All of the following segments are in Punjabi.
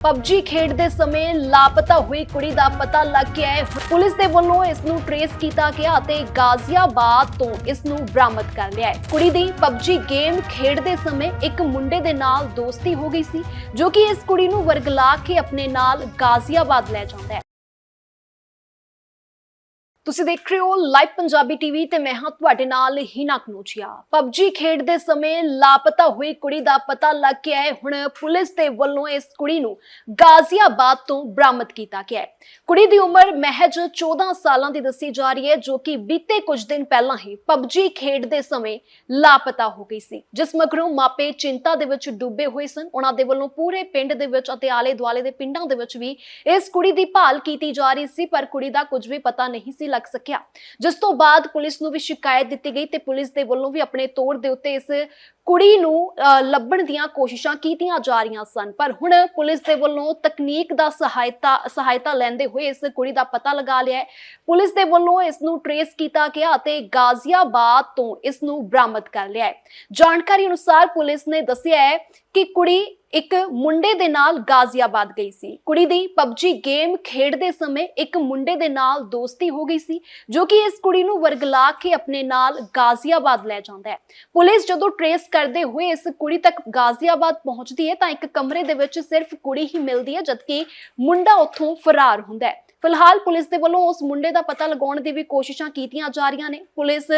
ਪਬਜੀ ਖੇਡਦੇ ਸਮੇਂ ਲਾਪਤਾ ਹੋਈ ਕੁੜੀ ਦਾ ਪਤਾ ਲੱਗ ਗਿਆ ਹੈ। ਪੁਲਿਸ ਦੇ ਵੱਲੋਂ ਇਸ ਨੂੰ ਟਰੇਸ ਕੀਤਾ ਗਿਆ ਅਤੇ ਗਾਜ਼ੀਆਬਾਦ ਤੋਂ ਇਸ ਨੂੰ ਬਰਾਮਦ ਕਰ ਲਿਆ ਹੈ। ਕੁੜੀ ਦੀ ਪਬਜੀ ਗੇਮ ਖੇਡਦੇ ਸਮੇਂ ਇੱਕ ਮੁੰਡੇ ਦੇ ਨਾਲ ਦੋਸਤੀ ਹੋ ਗਈ ਸੀ, ਜੋ ਕਿ ਇਸ ਕੁੜੀ ਨੂੰ ਵਰਗਲਾ ਕੇ ਆਪਣੇ ਨਾਲ ਗਾਜ਼ੀਆਬਾਦ ਲੈ ਜਾਂਦਾ ਹੈ। ਤੁਸੀਂ ਦੇਖ ਰਹੇ ਹੋ ਲਾਈਵ ਪੰਜਾਬੀ ਟੀਵੀ ਤੇ ਮੈਂ ਹਾਂ ਤੁਹਾਡੇ ਨਾਲ ਹੀਨਾ ਕਨੂਚੀਆ ਪਬਜੀ ਖੇਡਦੇ ਸਮੇਂ ਲਾਪਤਾ ਹੋਈ ਕੁੜੀ ਦਾ ਪਤਾ ਲੱਗ ਗਿਆ ਹੈ। ਹੁਣ ਪੁਲਿਸ ਦੇ ਵੱਲੋਂ ਇਸ ਕੁੜੀ ਨੂੰ ਗਾਜ਼ੀਆਬਾਦ ਤੋਂ ਬਰਾਮਦ ਕੀਤਾ ਗਿਆ ਹੈ। ਕੁੜੀ ਦੀ ਉਮਰ ਮਹਿਜ 14 ਸਾਲਾਂ ਦੀ ਦੱਸੀ ਜਾ ਰਹੀ ਹੈ, ਜੋ ਕਿ ਬੀਤੇ ਕੁਝ ਦਿਨ ਪਹਿਲਾਂ ਹੀ ਪਬਜੀ ਖੇਡਦੇ ਸਮੇਂ ਲਾਪਤਾ ਹੋ ਗਈ ਸੀ, ਜਿਸ ਮਗਰੋਂ ਮਾਪੇ ਚਿੰਤਾ ਦੇ ਵਿੱਚ ਡੁੱਬੇ ਹੋਏ ਸਨ। ਉਹਨਾਂ ਦੇ ਵੱਲੋਂ ਪੂਰੇ ਪਿੰਡ ਦੇ ਵਿੱਚ ਅਤੇ ਆਲੇ ਦੁਆਲੇ ਦੇ ਪਿੰਡਾਂ ਦੇ ਵਿੱਚ ਵੀ ਇਸ ਕੁੜੀ ਦੀ ਭਾਲ ਕੀਤੀ ਜਾ ਰਹੀ ਸੀ, ਪਰ ਕੁੜੀ ਦਾ ਕੁਝ ਵੀ ਪਤਾ ਨਹੀਂ ਸੀ ਲੱਗ ਸਕਿਆ। ਜਿਸ ਤੋਂ ਬਾਅਦ ਪੁਲਿਸ ਨੂੰ ਵੀ ਸ਼ਿਕਾਇਤ ਦਿੱਤੀ ਗਈ ਤੇ ਪੁਲਿਸ ਦੇ ਵੱਲੋਂ ਵੀ ਆਪਣੇ ਤੌਰ ਦੇ ਉੱਤੇ ਇਸ ਕੁੜੀ ਨੂੰ ਅਹ, ਲੱਭਣ ਦੀਆਂ ਕੋਸ਼ਿਸ਼ਾਂ ਕੀਤੀਆਂ ਜਾ ਰਹੀਆਂ ਸਨ। ਪਰ ਹੁਣ ਪੁਲਿਸ ਦੇ ਵੱਲੋਂ ਤਕਨੀਕ ਦਾ ਸਹਾਇਤਾ ਸਹਾਇਤਾ ਲੈਂਦੇ ਹੋਏ ਇਸ ਕੁੜੀ ਦਾ ਪਤਾ ਲਗਾ ਲਿਆ ਪੁਲਿਸ ਦੇ ਵੱਲੋਂ ਇਸ ਨੂੰ ਟਰੇਸ ਕੀਤਾ ਗਿਆ ਅਤੇ ਗਾਜ਼ੀਆਬਾਦ ਤੋਂ ਇਸ ਨੂੰ ਬਰਾਮਦ ਕਰ ਲਿਆ ਹੈ। ਜਾਣਕਾਰੀ ਅਨੁਸਾਰ ਪੁਲਿਸ ਨੇ ਦੱਸਿਆ ਹੈ ਕਿ ਕੁੜੀ ਇੱਕ ਮੁੰਡੇ ਦੇ ਨਾਲ ਗਾਜ਼ੀਆਬਾਦ ਗਈ ਸੀ। ਕੁੜੀ ਦੀ ਪਬਜੀ ਗੇਮ ਖੇਡਦੇ ਸਮੇਂ ਇੱਕ ਮੁੰਡੇ ਦੇ ਨਾਲ ਦੋਸਤੀ ਹੋ ਗਈ ਸੀ ਜੋ ਕਿ ਇਸ ਕੁੜੀ ਨੂੰ ਵਰਗਲਾ ਕੇ ਆਪਣੇ ਨਾਲ ਗਾਜ਼ੀਆਬਾਦ ਲੈ ਜਾਂਦਾ ਹੈ। ਪੁਲਿਸ ਜਦੋਂ ਟਰੇਸ ਕਰਦੇ ਹੋਏ ਇਸ ਕੁੜੀ ਤੱਕ ਗਾਜ਼ੀਆਬਾਦ ਪਹੁੰਚਦੀ ਹੈ, ਤਾਂ ਇੱਕ ਕਮਰੇ ਦੇ ਵਿੱਚ ਸਿਰਫ ਕੁੜੀ ਹੀ ਮਿਲਦੀ ਹੈ, ਜਦਕਿ ਮੁੰਡਾ ਉੱਥੋਂ ਫਰਾਰ ਹੁੰਦਾ ਹੈ। ਫਿਲਹਾਲ ਪੁਲਿਸ ਦੇ ਵੱਲੋਂ ਉਸ ਮੁੰਡੇ ਦਾ ਪਤਾ ਲਗਾਉਣ ਦੀ ਵੀ ਕੋਸ਼ਿਸ਼ਾਂ ਕੀਤੀਆਂ ਜਾ ਰਹੀਆਂ ਨੇ। ਪੁਲਿਸ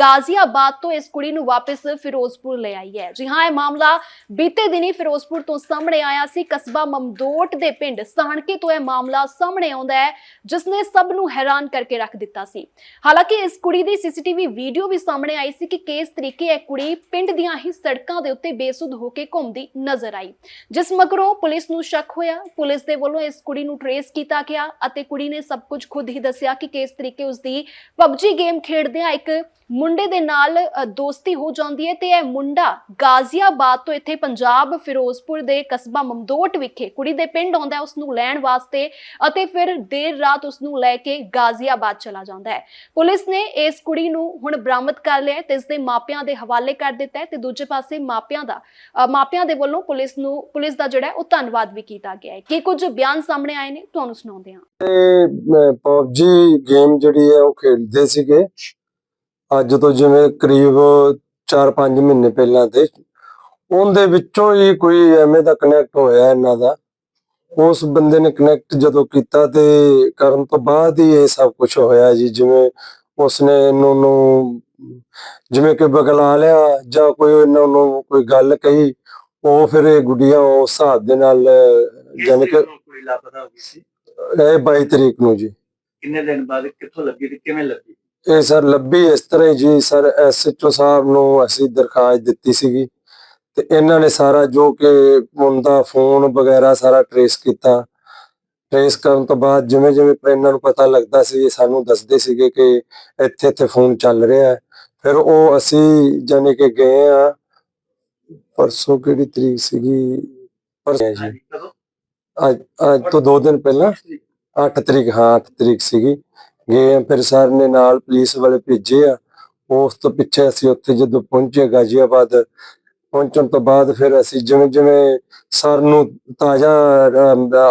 ਗਾਜ਼ੀਆਬਾਦ ਤੋਂ ਇਸ ਕੁੜੀ ਨੂੰ ਵਾਪਸ ਫਿਰੋਜ਼ਪੁਰ ਲੈ ਆਈ ਹੈ। ਜੀ ਹਾਂ, ਇਹ ਮਾਮਲਾ ਬੀਤੇ ਦਿਨੀ ਫਿਰੋਜ਼ਪੁਰ ਤੋਂ ਸਾਹਮਣੇ ਆਇਆ ਸੀ। ਕਸਬਾ ਮਮਦੋਟ ਦੇ ਪਿੰਡ ਸਾਣਕੇ ਤੋਂ ਇਹ ਮਾਮਲਾ ਸਾਹਮਣੇ ਆਉਂਦਾ ਹੈ ਜਿਸ ਨੇ ਸਭ ਨੂੰ ਹੈਰਾਨ ਕਰਕੇ ਰੱਖ ਦਿੱਤਾ ਸੀ। ਹਾਲਾਂਕਿ ਇਸ ਕੁੜੀ ਦੀ ਸੀਸੀਟੀਵੀ ਵੀਡੀਓ ਵੀ ਸਾਹਮਣੇ ਆਈ ਸੀ ਕਿ ਕਿਸ ਤਰੀਕੇ ਇਹ ਕੁੜੀ ਪਿੰਡ ਦੀਆਂ ਹੀ ਸੜਕਾਂ ਦੇ ਉੱਤੇ ਬੇਸੁੱਧ ਹੋ ਕੇ ਘੁੰਮਦੀ ਨਜ਼ਰ ਆਈ। ਜਿਸ ਮਗਰੋਂ ਪੁਲਿਸ ਨੂੰ ਸ਼ੱਕ ਹੋਇਆ। ਪੁਲਿਸ ਦੇ ਵੱਲੋਂ ਇਸ ਕੁੜੀ ਨੂੰ ਟਰੇਸ ਕੀਤਾ ਗਿਆ ਅਤੇ ਕੁੜੀ ਨੇ ਸਭ ਕੁਝ ਖੁਦ ਹੀ ਦੱਸਿਆ ਕਿ ਕਿਸ ਤਰੀਕੇ ਉਸ ਦੀ ਪਬਜੀ ਗੇਮ ਖੇਡਦਿਆਂ ਇੱਕ ਮੁੰਡੇ ਦੇ ਨਾਲ ਦੋਸਤੀ ਹੋ ਜਾਂਦੀ ਹੈ ਤੇ ਇਹ ਮੁੰਡਾ ਗਾਜ਼ੀਆਬਾਦ ਤੋਂ ਇੱਥੇ ਪੰਜਾਬ ਫਿਰੋਜ਼ਪੁਰ ਦੇ ਕਸਬਾ ਮਮਦੋਟ ਵਿਖੇ ਕੁੜੀ ਦੇ ਪਿੰਡ ਆਉਂਦਾ ਹੈ ਉਸ ਨੂੰ ਲੈਣ ਵਾਸਤੇ ਅਤੇ ਫਿਰ ਦੇਰ ਰਾਤ ਉਸ ਨੂੰ ਲੈ ਕੇ ਗਾਜ਼ੀਆਬਾਦ ਚਲਾ ਜਾਂਦਾ ਹੈ। ਪੁਲਿਸ ਨੇ ਇਸ ਕੁੜੀ ਨੂੰ ਹੁਣ ਬਰਾਮਦ ਕਰ ਲਿਆ ਤੇ ਇਸ ਦੇ ਮਾਪਿਆਂ ਦੇ ਹਵਾਲੇ ਕਰ ਦਿੱਤਾ ਹੈ ਤੇ ਦੂਜੇ ਪਾਸੇ ਮਾਪਿਆਂ ਦਾ ਅ, ਮਾਪਿਆਂ ਦੇ ਵੱਲੋਂ ਪੁਲਿਸ ਨੂੰ ਪੁਲਿਸ ਦਾ ਜਿਹੜਾ ਉਹ ਧੰਨਵਾਦ ਵੀ ਕੀਤਾ ਗਿਆ ਹੈ। ਕਿ ਕੁਝ ਬਿਆਨ ਸਾਹਮਣੇ ਆਏ ਨੇ ਤੁਹਾਨੂੰ ਸੁਣਾਉਂਦੇ ਹਾਂ। ਤੇ ਪਬਜੀ ਗੇਮ ਜਿਹੜੀ ਹੈ ਉਹ ਖੇਡਦੇ ਸੀਗੇ। ਅੱਜ ਤੋਂ ਜਿਵੇਂ ਕਰੀਬ 4-5 ਮਹੀਨੇ ਪਹਿਲਾਂ ਤੇ ਉਹਦੇ ਵਿੱਚੋਂ ਹੀ ਕੋਈ ਐਵੇਂ ਦਾ ਕਨੈਕਟ ਹੋਇਆ ਇਹਨਾਂ ਦਾ। ਉਸ ਬੰਦੇ ਨੇ ਕਨੈਕਟ ਜਦੋਂ ਕੀਤਾ ਤੇ ਕਰਨ ਤੋਂ ਬਾਅਦ ਹੀ ਇਹ ਸਭ ਕੁਝ ਹੋਇਆ ਜੀ। ਜਿਵੇਂ ਉਸਨੇ ਇਹਨੂੰ ਨੂੰ ਜਿਵੇਂ ਕਿ ਬਗਲਾ ਲਿਆ ਜਾਂ ਕੋਈ ਇਹਨਾਂ ਨੂੰ ਕੋਈ ਗੱਲ ਕਹੀ ਉਹ ਫਿਰ ਇਹ ਗੁੱਡੀਆਂ ਉਸ ਹਿਸਾਬ ਦੇ ਨਾਲ ਜਾਣੀ ਕਿ ਕੁੜੀ ਲਾਪਤਾ ਹੋ ਗਈ ਸੀ ਇਹ 22 ਤਰੀਕ ਨੂੰ ਜੀ। ਕਿੰਨੇ ਦਿਨ ਬਾਅਦ ਕਿੱਥੋਂ ਲੱਗੀ ਤੇ ਕਿਵੇਂ ਲੱਗੀ? ਇਹ ਸਰ ਲੱਭੀ ਇਸ ਤਰ੍ਹਾਂ ਹੀ ਜੀ ਸਰ ਐਸਐਚਓ ਸਾਹਿਬ ਨੂੰ ਅਸੀਂ ਦਰਖਾਸਤ ਦਿੱਤੀ ਸੀਗੀ। ਤੇ ਇਹਨਾਂ ਨੇ ਸਾਰਾ ਜੋ ਕਿ ਉਹਦਾ ਫੋਨ ਵਗੈਰਾ ਸਾਰਾ ਟਰੇਸ ਕੀਤਾ। ਟਰੇਸ ਕਰਨ ਤੋਂ ਬਾਅਦ ਜਿਵੇਂ ਜਿਵੇਂ ਇਹਨਾਂ ਨੂੰ ਪਤਾ ਲੱਗਦਾ ਸੀ ਇਹ ਸਾਨੂੰ ਦੱਸਦੇ ਸੀਗੇ ਕਿ ਇੱਥੇ ਇੱਥੇ ਫੋਨ ਚੱਲ ਰਿਹਾ ਹੈ। ਫਿਰ ਉਹ ਅਸੀਂ ਜਾਣੀ ਕਿ ਗਏ ਆ ਪਰਸੋਂ ਕਿਹੜੀ ਤਰੀਕ ਸੀਗੀ? ਪਰਸੋਂ। ਜੀ ਅੱਜ ਅੱਜ ਤੋਂ 2 ਦਿਨ ਪਹਿਲਾਂ 8 ਤਰੀਕ ਹਾਂ 8 ਤਰੀਕ ਸੀਗੀ। ਗਏ ਆ, ਫਿਰ ਸਰ ਨੇ ਨਾਲ ਪੁਲਿਸ ਵਾਲੇ ਭੇਜੇ ਆ। ਉਸ ਤੋਂ ਪਿੱਛੇ ਅਸੀਂ ਉੱਥੇ ਜਦੋਂ ਪਹੁੰਚੇ ਗਾਜ਼ੀਆਬਾਦ ਪਹੁੰਚਣ ਤੋਂ ਬਾਅਦ ਫਿਰ ਅਸੀਂ ਜਿਵੇਂ ਜਿਵੇਂ ਸਰ ਨੂੰ ਤਾਜ਼ਾ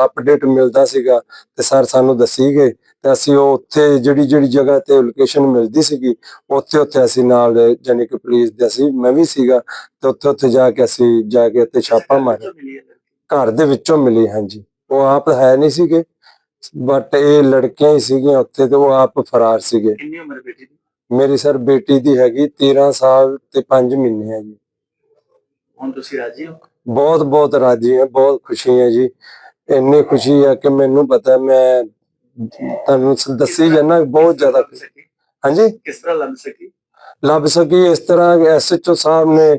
ਅਪਡੇਟ ਮਿਲਦਾ ਸੀਗਾ ਤੇ ਸਰ ਸਾਨੂੰ ਦੱਸੀ ਗਏ ਤੇ ਅਸੀਂ ਉਹ ਉੱਥੇ ਜਿਹੜੀ ਜਿਹੜੀ ਜਗ੍ਹਾ ਤੇ ਲੋਕੇਸ਼ਨ ਮਿਲਦੀ ਸੀਗੀ ਉੱਥੇ ਉੱਥੇ ਅਸੀਂ ਨਾਲ ਜਾਣੀ ਕਿ ਪੁਲਿਸ ਦੇ ਅਸੀਂ ਮੈਂ ਵੀ ਸੀਗਾ ਤੇ ਉੱਥੇ ਉੱਥੇ ਜਾ ਕੇ ਅਸੀਂ ਜਾ ਕੇ ਉੱਥੇ ਛਾਪਾ ਮਾਰਿਆ। ਘਰ ਦੇ ਵਿੱਚੋਂ ਮਿਲੀ ਹਾਂਜੀ। ਉਹ ਆਪ ਹੈ ਨਹੀਂ ਸੀਗੇ ਬਟ ਇਹ ਲੜਕੀਆਂ ਹੀ ਸੀਗੀਆਂ ਉੱਥੇ ਤੇ ਉਹ ਆਪ ਫਰਾਰ ਸੀਗੇ। ਕਿੰਨੀ ਉਮਰ ਬੇਟੀ ਦੀ? ਮੇਰੀ ਸਰ ਬੇਟੀ ਦੀ ਹੈਗੀ 13 ਸਾਲ ਤੇ 5 ਮਹੀਨੇ ਹੈ ਜੀ। ਹੁਣ ਤੁਸੀਂ ਰਾਜੀ ਹੋ? ਬਹੁਤ ਬਹੁਤ ਰਾਜੀ ਹਾਂ ਬਹੁਤ ਖੁਸ਼ੀ ਹੈ ਜੀ। ਇੰਨੀ ਖੁਸ਼ੀ ਹੈ ਕਿ ਮੈਨੂੰ ਪਤਾ ਮੈਂ ਤੁਹਾਨੂੰ ਦੱਸੀ ਜਾਣਾ ਬਹੁਤ ਜ਼ਿਆਦਾ? ਹਾਂਜੀ? ਕਿਸ ਤਰ੍ਹਾਂ ਲੱਭ ਸਕੀ? ਲੱਭ ਸਕੀ ਇਸ ਤਰ੍ਹਾਂ ਐਸਐਚਓ ਸਾਹਿਬ ਨੇ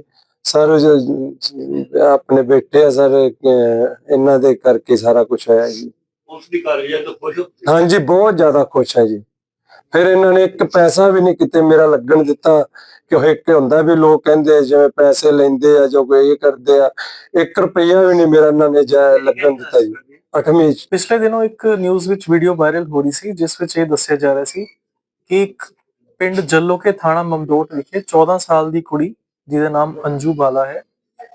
ਸਰ ਜ- ਆਪਣੇ ਬੇਟੇ ਆ ਸਰ ਇਹਨਾਂ ਦੇ ਕਰਕੇ ਸਾਰਾ ਕੁਝ ਹੋਇਆ ਜੀ। ਉਸ ਦੀ ਕਾਰਵਾਈ ਤੋਂ ਖੁਸ਼ ਹੋ ਹਾਂਜੀ ਬਹੁਤ ਜ਼ਿਆਦਾ ਖੁਸ਼ ਹੈ ਜੀ। ਫਿਰ ਇਹਨਾਂ ਨੇ ਇੱਕ ਪੈਸਾ ਵੀ ਨਹੀਂ ਕਿਤੇ ਮੇਰਾ ਲੱਗਣ ਦਿੱਤਾ ਕਿ ਉਹ ਇੱਕ ਹੁੰਦਾ ਵੀ ਲੋਕ ਕਹਿੰਦੇ ਜਿਵੇਂ ਪੈਸੇ ਲੈਂਦੇ ਆ ਜੋ ਕੋਈ ਇਹ ਕਰਦੇ ਆ 1 ਰੁਪਈਆ ਵੀ ਨਹੀਂ ਮੇਰਾ ਇਹਨਾਂ ਨੇ ਜਾ ਲੱਗਣ ਦਿੱਤਾ ਜੀ। ਅੱਠਵੀਂ ਚ। ਪਿਛਲੇ ਦਿਨੋਂ ਇੱਕ ਨਿਊਜ਼ ਵਿੱਚ ਵੀਡੀਓ ਵਾਇਰਲ ਹੋ ਰਹੀ ਸੀ ਜਿਸ ਵਿੱਚ ਇਹ ਦੱਸਿਆ ਜਾ ਰਿਹਾ ਸੀ ਕਿ ਇੱਕ ਪਿੰਡ ਜੱਲੋਕੇ ਥਾਣਾ ਮਮਦੋਟ ਵਿਖੇ 14 ਸਾਲ ਦੀ ਕੁੜੀ ਜਿਹਦਾ ਨਾਮ ਅੰਜੂ ਬਾਲਾ ਹੈ,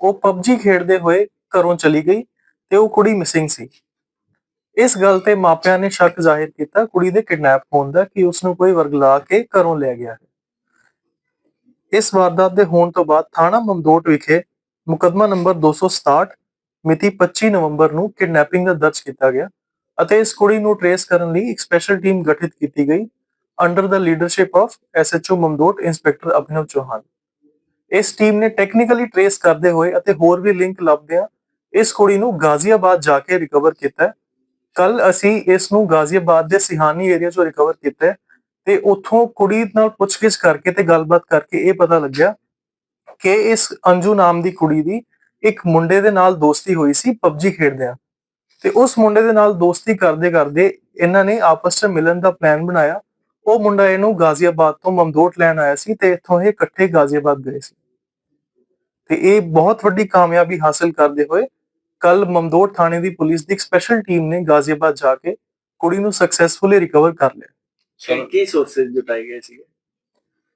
ਉਹ ਪਬਜੀ ਖੇਡਦੇ ਹੋਏ ਘਰੋਂ ਚਲੀ ਗਈ ਤੇ ਉਹ ਕੁੜੀ ਮਿਸਿੰਗ ਸੀ। ਇਸ ਗੱਲ ਤੇ ਮਾਪਿਆਂ ਨੇ ਸ਼ੱਕ ਜ਼ਾਹਿਰ ਕੀਤਾ, ਕੁੜੀ ਦੇ ਕਿਡਨੈਪ ਹੋਣ ਦਾ ਕਿ ਉਸ ਨੂੰ ਕੋਈ ਵਰਗਲਾ ਕੇ ਘਰੋਂ ਲੈ ਗਿਆ ਹੈ। ਇਸ ਵਾਰਦਾਤ ਦੇ ਹੋਣ ਤੋਂ ਬਾਅਦ ਥਾਣਾ ਮਮਦੋਟ ਵਿਖੇ ਮੁਕੱਦਮਾ ਨੰਬਰ 267 ਮਿਤੀ 25 ਨਵੰਬਰ ਨੂੰ ਕਿਡਨੈਪਿੰਗ ਦਾ ਦਰਜ ਕੀਤਾ ਗਿਆ ਅਤੇ ਇਸ ਕੁੜੀ ਨੂੰ ਟਰੇਸ ਕਰਨ ਲਈ ਇੱਕ ਸਪੈਸ਼ਲ ਟੀਮ ਗਠਿਤ ਕੀਤੀ ਗਈ under the leadership of SHO Mamdot inspector Abhinav Chauhan ਇਸ ਟੀਮ ਨੇ ਟੈਕਨੀਕਲੀ ਟਰੇਸ ਕਰਦੇ ਹੋਏ ਅਤੇ ਹੋਰ ਵੀ ਲਿੰਕ ਲੱਭਦਿਆਂ ਇਸ ਕੁੜੀ ਨੂੰ ਗਾਜ਼ੀਆਬਾਦ ਜਾ ਕੇ ਰਿਕਵਰ ਕੀਤਾ ਕੱਲ ਅਸੀਂ ਇਸ ਨੂੰ ਗਾਜ਼ੀਆਬਾਦ ਦੇ ਸਿਹਾਨੀ ਏਰੀਆ ਚੋਂ ਰਿਕਵਰ ਕੀਤਾ ਤੇ ਉੱਥੋਂ ਕੁੜੀ ਨਾਲ ਪੁੱਛਗਿੱਛ ਕਰਕੇ ਤੇ ਗੱਲਬਾਤ ਕਰਕੇ ਇਹ ਪਤਾ ਲੱਗਿਆ ਕਿ ਇਸ ਅੰਜੂ ਨਾਮ ਦੀ ਕੁੜੀ ਦੀ ਇੱਕ ਮੁੰਡੇ ਦੇ ਨਾਲ ਦੋਸਤੀ ਹੋਈ ਸੀ ਪਬਜੀ ਖੇਡਦਿਆਂ। ਤੇ ਉਸ ਮੁੰਡੇ ਦੇ ਨਾਲ ਦੋਸਤੀ ਕਰਦੇ ਕਰਦੇ ਇਹਨਾਂ ਨੇ ਆਪਸ ਚ ਮਿਲਣ ਦਾ ਪਲਾਨ ਬਣਾਇਆ। ਉਹ ਮੁੰਡਾ ਇਹਨੂੰ ਗਾਜ਼ੀਆਬਾਦ ਤੋਂ ਮਮਦੋਟ ਲੈਣ ਆਇਆ ਸੀ ਤੇ ਇੱਥੋਂ ਇਹ ਇਕੱਠੇ ਗਾਜ਼ੀਆਬਾਦ ਗਏ ਸੀ। ਤੇ ਇਹ ਬਹੁਤ ਵੱਡੀ ਕਾਮਯਾਬੀ ਹਾਸਲ ਕਰਦੇ ਹੋਏ ਕੱਲ ਮਮਦੋਟ ਥਾਣੇ ਦੀ ਪੁਲਿਸ ਦੀ ਇੱਕ ਸਪੈਸ਼ਲ ਟੀਮ ਨੇ ਗਾਜ਼ੀਆਬਾਦ ਜਾ ਕੇ ਕੁੜੀ ਨੂੰ ਸਕਸੈਸਫੁਲੀ ਰਿਕਵਰ ਕਰ ਲਿਆ। ਕੀ ਸੋਰਸਸ ਜੁਟਾਏ ਗਏ ਸੀ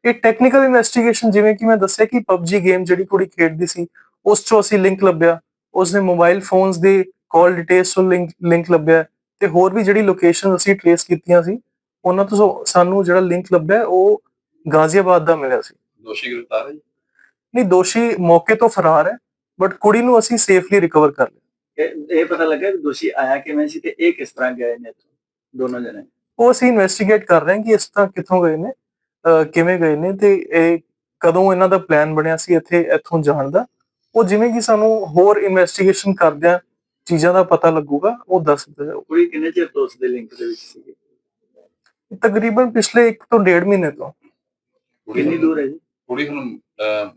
ਇਹ ਟੈਕਨੀਕਲ ਇਨਵੈਸਟੀਗੇਸ਼ਨ ਜਿਵੇਂ ਕਿ ਮੈਂ ਦੱਸਿਆ ਕਿ PUBG ਗੇਮ ਜਿਹੜੀ ਕੁੜੀ ਖੇਡਦੀ ਸੀ ਉਸ ਚੋਂ ਅਸੀਂ ਲਿੰਕ ਲੱਭਿਆ। ਉਸਨੇ ਮੋਬਾਈਲ ਫੋਨਸ ਦੇ ਕਾਲ ਡਿਟੇਲਸ ਤੋਂ ਲਿੰਕ ਲਿੰਕ ਲੱਭਿਆ ਤੇ ਹੋਰ ਵੀ ਜਿਹੜੀ ਲੋਕੇਸ਼ਨ ਅਸੀਂ ਟ੍ਰੇਸ ਕੀਤੀਆਂ ਸੀ ਉਹਨਾਂ ਤੋਂ ਸਾਨੂੰ ਜਿਹੜਾ ਲਿੰਕ ਲੱਭਿਆ ਉਹ ਗਾਜ਼ੀਆਬਾਦ ਦਾ ਮਿਲਿਆ ਸੀ। ਦੋਸ਼ੀ ਗ੍ਰਿਫਤਾਰ ਹੈ ਜੀ। ਨਹੀਂ ਦੋਸ਼ੀ ਮੌਕੇ ਤੋਂ ਫਰਾਰ ਹੈ ਬਟ ਕੁੜੀ ਨੂੰ ਅਸੀਂ ਸੇਫਲੀ ਰਿਕਵਰ ਕਰ ਲਿਆ। ਇਹ ਪਤਾ ਲੱਗਾ ਕਿ ਦੋਸ਼ੀ ਆਇਆ ਕਿਵੇਂ ਸੀ ਤੇ ਇਹ ਕਿਸ ਤਰ੍ਹਾਂ ਗਏ ਨੇ? ਦੋਨੋਂ ਜਣੇ? ਉਹ ਅਸੀਂ ਇਨਵੈਸਟੀਗੇਟ ਕਰ ਰਹੇ ਹਾਂ ਕਿ ਇਸ ਤਰ੍ਹਾਂ ਕਿੱਥੋਂ ਗਏ ਨੇ ਕਿਵੇਂ ਗਏ ਨੇ ਤੇ ਇਹ ਕਦੋਂ ਇਹਨਾਂ ਦਾ ਪਲਾਨ ਬਣਿਆ ਸੀ ਇੱਥੇ ਇੱਥੋਂ ਜਾਣ ਦਾ। ਉਹ ਜਿਵੇਂ ਕਿ ਸਾਨੂੰ ਹੋਰ ਇਨਵੈਸਟੀਗੇਸ਼ਨ ਕਰਦਿਆਂ ਚੀਜ਼ਾਂ ਦਾ ਪਤਾ ਲੱਗੂਗਾ ਉਹ ਦੱਸ ਦਿੱਤਾ ਜਾਊਗਾ। ਕੁੜੀ ਕਿੰਨੇ ਚਿਰ ਤੋਂ ਉਸ ਦੇ ਲਿੰਕ ਦੇ ਵਿੱਚ ਸੀ ਤਕਰੀਬਨ ਪਿਛਲੇ 1 ਤੋਂ 1.5 ਮਹੀਨੇ ਤੋਂ। ਕਿੰਨੀ ਦੂਰ ਹੈ ਜੀ? ਕੁੜੀ ਹੁਣ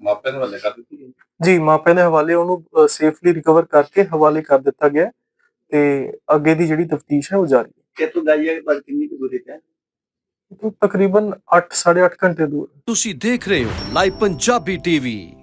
ਮਾਪਿਆਂ ਦੇ ਹਵਾਲੇ ਕਰ ਦਿੱਤੀ ਗਈ? ਜੀ ਮਾਪਿਆਂ ਦੇ ਹਵਾਲੇ ਉਹਨੂੰ ਸੇਫਲੀ ਰਿਕਵਰ ਕਰਕੇ ਹਵਾਲੇ ਕਰ ਦਿੱਤਾ ਗਿਆ ਹੈ ਤੇ ਅੱਗੇ ਦੀ ਜਿਹੜੀ ਤਫਤੀਸ਼ ਹੈ ਉਹ ਜਾਰੀ ਕਿ ਤੂੰ ਗਾਈਆ ਪਰ ਕਿੰਨੀ ਕੁ ਦੂਰੀ ਤੇ ਹੈ? ਹੈ ਤਕਰੀਬਨ 8 8.5 ਘੰਟੇ ਦੂਰ ਤੁਸੀਂ ਦੇਖ ਰਹੇ ਹੋ ਲਾਈਵ ਪੰਜਾਬੀ ਟੀਵੀ।